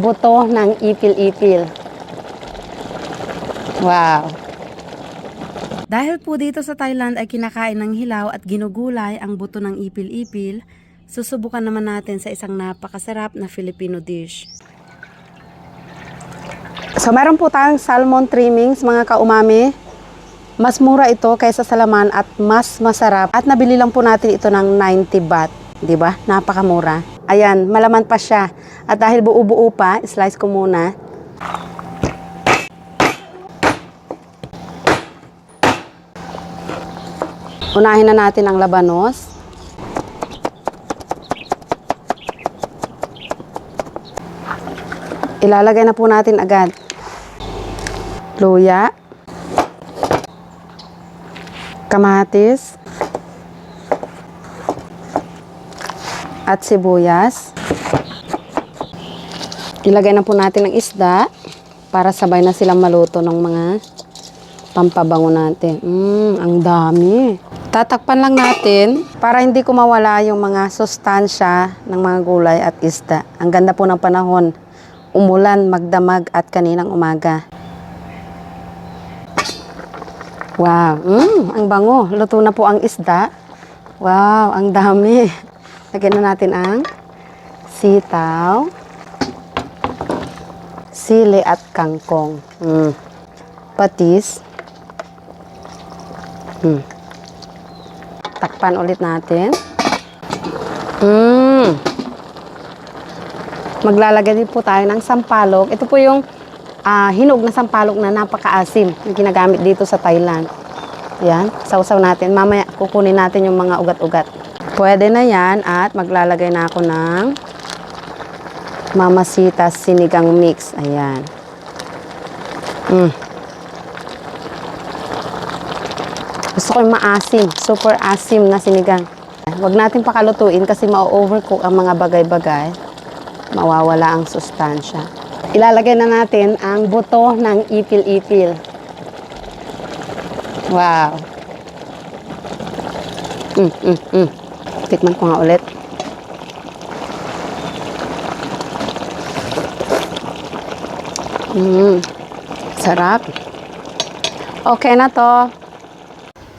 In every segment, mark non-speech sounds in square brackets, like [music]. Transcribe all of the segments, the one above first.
Buto ng ipil-ipil. Wow. Dahil po dito sa Thailand ay kinakain ng hilaw at ginugulay ang buto ng ipil-ipil, susubukan naman natin sa isang napakasarap na Filipino dish. So meron po tayong salmon trimmings mga kaumami. Mas mura ito kaysa sa laman at mas masarap. At nabili lang po natin ito ng 90 baht. 'Di ba? Napakamura. Ayan, malaman pa siya. At dahil buo-buo pa, slice ko muna. Unahin na natin ang labanos. Ilalagay na po natin agad luya, kamatis, at sibuyas. Ilagay na po natin ang isda para sabay na silang maluto ng mga pampabango natin. Mmm, ang dami. Tatakpan lang natin para hindi ko mawala yung mga sustansya ng mga gulay at isda. Ang ganda po ng panahon. Umulan, magdamag at kaninang umaga. Wow, mm, ang bango. Luto na po ang isda. Wow, ang dami. Lagyan na natin ang sitaw, sili at kangkong. Mm. Patis. Mm. Takpan ulit natin. Mm. Maglalagay din po tayo ng sampalok. Ito po yung ah, hinog na sampalok na napakaasim na ginagamit dito sa Thailand. Yan, sausaw natin. Mamaya kukunin natin yung mga ugat-ugat. Pwede na yan at maglalagay na ako ng mamasitas sinigang mix. Ayan. Mm. Gusto ko yung maasim, super asim na sinigang. Huwag natin pakalutuin kasi ma-overcook ang mga bagay-bagay. Mawawala ang sustansya. Ilalagay na natin ang buto ng ipil-ipil. Wow. Mm, mm, mm. Tikman ko nga ulit. Mm. Sarap. Okay na to.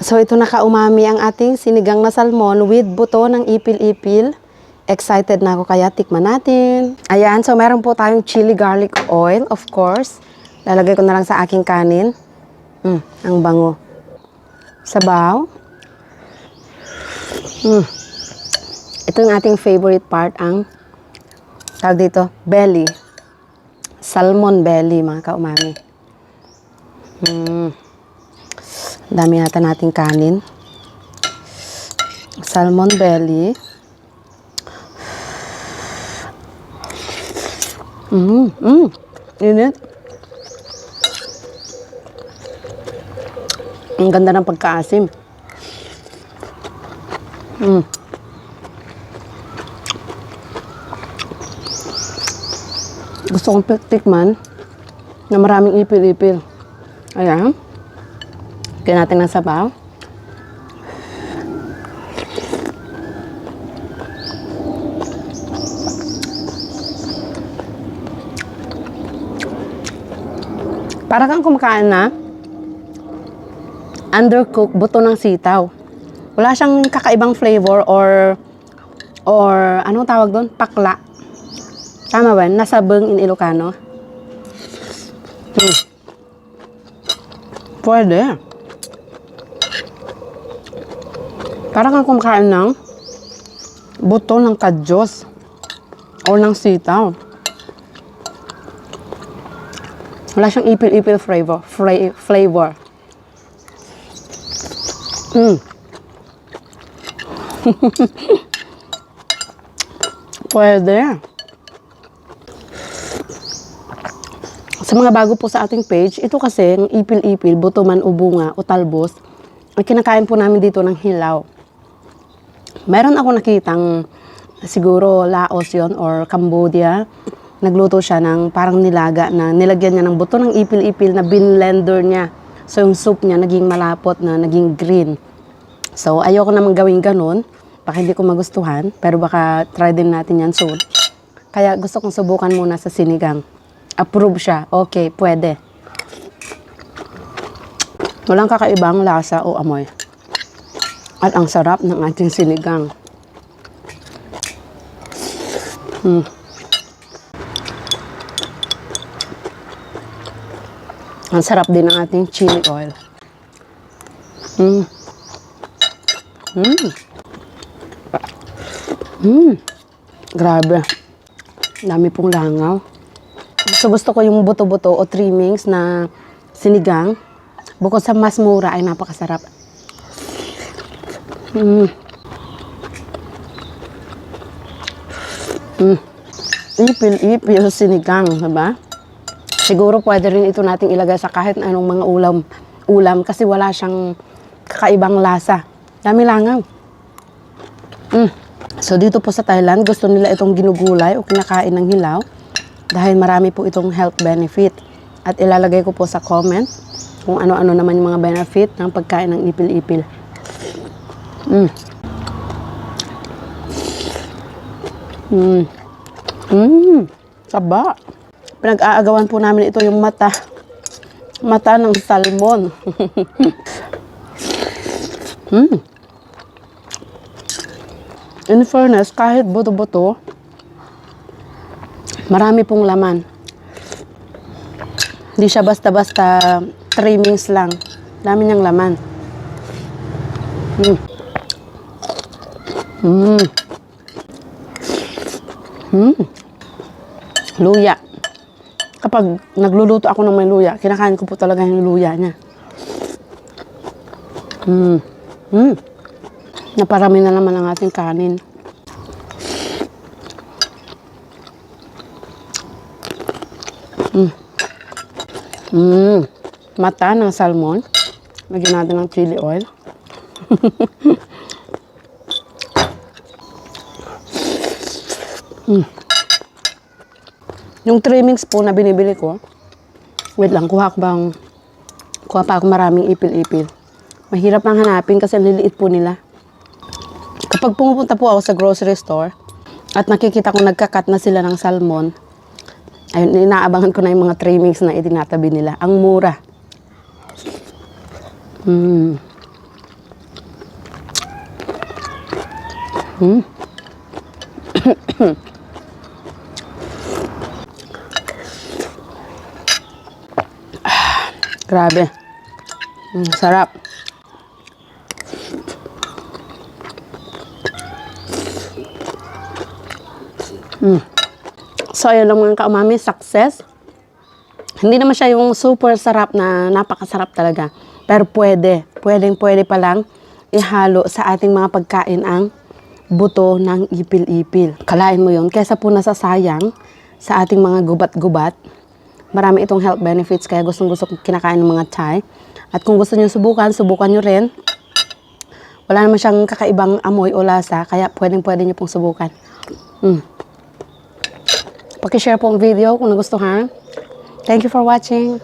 So ito na kaumami ang ating sinigang na salmon with buto ng ipil-ipil. Excited na ako kaya tikman natin. Ayan, so meron po tayong chili garlic oil, of course. Lalagay ko na lang sa aking kanin. Mm, ang bango. Sabaw. Mm. Ito yung ating favorite part, ang tawag dito, belly. Salmon belly, mga kaumami. Mm. Dami yata nating kanin. Salmon belly. Mm, mm. Init. Ang ganda ng pagkaasim. Mm. Gusto kong tikman na maraming ipil-ipil. Ayan. Kaya natin ng sabaw. Para kang kumakain na undercooked buto ng sitaw. Wala siyang kakaibang flavor or or anong tawag doon? Pakla. Tama ba? Nasa beng in Ilocano. Hmm. Pwede. Parang kang kumakain ng buto ng kadyos or ng sitaw. Wala siyang ipil-ipil flavor. Fra- flavor. Mm. [laughs] Pwede. Sa mga bago po sa ating page, ito kasi, ang ipil-ipil, buto man o bunga o talbos, ang kinakain po namin dito ng hilaw. Meron ako nakitang siguro Laos yon or Cambodia. Nagluto siya ng parang nilaga na nilagyan niya ng buto ng ipil-ipil na binlender niya. So yung soup niya naging malapot na, naging green. So ayoko naman gawin ganun. Baka hindi ko magustuhan. Pero baka try din natin yan soon. Kaya gusto kong subukan muna sa sinigang. Approve siya. Okay, pwede. Walang kakaibang lasa o amoy. At ang sarap ng ating sinigang. Mm. Ang sarap din ng ating chili oil. Mm. Mm. Mm. Grabe. Dami pong langaw. So gusto ko yung buto-buto o trimmings na sinigang. Bukod sa mas mura ay napakasarap. Mm. Mm. Ipil-ipil sinigang, diba? Siguro pwede rin ito nating ilagay sa kahit anong mga ulam, ulam kasi wala siyang kakaibang lasa. Dami langaw. Mm. So dito po sa Thailand, gusto nila itong ginugulay o kinakain ng hilaw dahil marami po itong health benefit. At ilalagay ko po sa comment kung ano-ano naman yung mga benefit ng pagkain ng ipil-ipil. Mm. Mm. Mm. Saba. Pinag-aagawan po namin ito yung mata. Mata ng salmon. [laughs] mm. In fairness, kahit buto-buto, marami pong laman. Hindi siya basta-basta trimmings lang. Dami niyang laman. Mm. Mm. Mm. Luya. Kapag nagluluto ako ng may luya, kinakain ko po talaga yung luya niya. Mm. Mm. Naparami na naman ang ating kanin. Mm. Mm. Mata ng salmon. Lagyan natin ng chili oil. [laughs] mm. Yung trimmings po na binibili ko, wait lang, kuha ko bang, kuha pa ako maraming ipil-ipil. Mahirap lang hanapin kasi ang liliit po nila. Kapag pumupunta po ako sa grocery store at nakikita ko nagkakat na sila ng salmon, ayun, inaabangan ko na yung mga trimmings na itinatabi nila. Ang mura. Mm. Mm. [coughs] Grabe. Mm, sarap. Mm. So, ayun lang mga kaumami, success. Hindi naman siya yung super sarap na napakasarap talaga. Pero pwede, pwedeng pwede pa lang ihalo sa ating mga pagkain ang buto ng ipil-ipil. Kalain mo yun, kesa po nasasayang sa ating mga gubat-gubat. Marami itong health benefits, kaya gustong gusto kinakain ng mga Thai. At kung gusto nyo subukan, subukan nyo rin. Wala naman siyang kakaibang amoy o lasa, kaya pwedeng pwede nyo pong subukan. Mm. Pakishare po ang video kung nagustuhan. Thank you for watching.